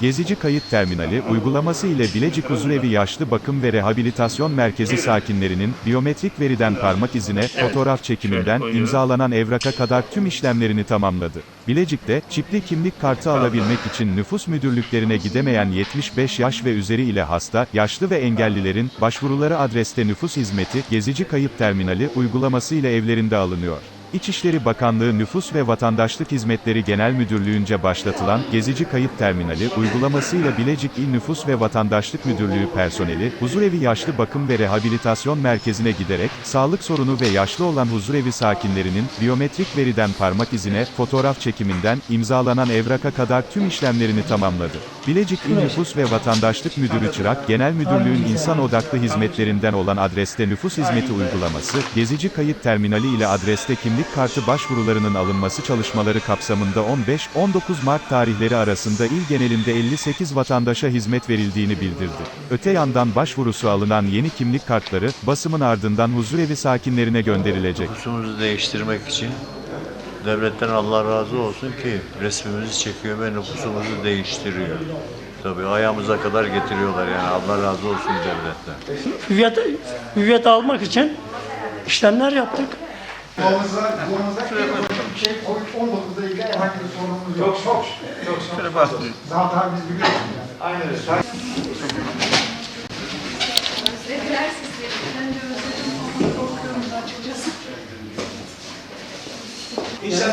Gezici Kayıt Terminali uygulaması ile Bilecik Huzurevi Yaşlı Bakım ve Rehabilitasyon Merkezi sakinlerinin biyometrik veriden parmak izine, fotoğraf çekiminden imzalanan evraka kadar tüm işlemlerini tamamladı. Bilecik'te çipli kimlik kartı alabilmek için nüfus müdürlüklerine gidemeyen 75 yaş ve üzeri ile hasta, yaşlı ve engellilerin başvuruları adreste nüfus hizmeti Gezici Kayıt Terminali uygulaması ile evlerinde alınıyor. İçişleri Bakanlığı Nüfus ve Vatandaşlık Hizmetleri Genel Müdürlüğü'nce başlatılan Gezici Kayıt Terminali uygulamasıyla Bilecik İl Nüfus ve Vatandaşlık Müdürlüğü personeli, huzurevi yaşlı bakım ve rehabilitasyon merkezine giderek, sağlık sorunu ve yaşlı olan huzurevi sakinlerinin, biyometrik veriden parmak izine, fotoğraf çekiminden, imzalanan evraka kadar tüm işlemlerini tamamladı. Bilecik İl Nüfus ve Vatandaşlık Müdürü Çırak, Genel Müdürlüğün insan odaklı hizmetlerinden olan adreste nüfus hizmeti uygulaması, Gezici Kayıt Terminali ile adreste kimlik kartı başvurularının alınması çalışmaları kapsamında 15-19 Mart tarihleri arasında il genelinde 58 vatandaşa hizmet verildiğini bildirdi. Öte yandan başvurusu alınan yeni kimlik kartları, basımın ardından huzurevi sakinlerine gönderilecek. Nüfusumuzu değiştirmek için devletten Allah razı olsun ki resmimizi çekiyor ve nüfusumuzu değiştiriyor. Tabii ayağımıza kadar getiriyorlar yani Allah razı olsun devletten. hüviyet, hüviyet almak için işlemler yaptık. Boğazınıza, boğazınıza şey Covid-19'da ilgili herhangi bir sorunumuz yok. Yok, çok Yok, yok. Zaten biz biliyoruz yani. Aynen öyle. Özlediler sizleri. Ben de özledim korkuyorum da açıkçası.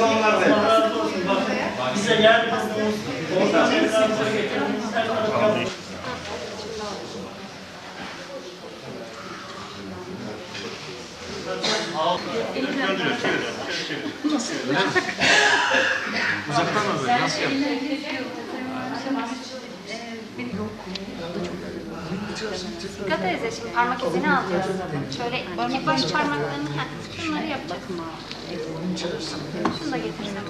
Allah razı olsun. Bakın bize yer buldunuz. Oradan evlerimize getirdiniz. Her tarafa Dikkat edeceğiz şimdi parmak izini alacağız. Şöyle iki baş parmaklarını heh, şunları yapacağız. Şunu da getirsem.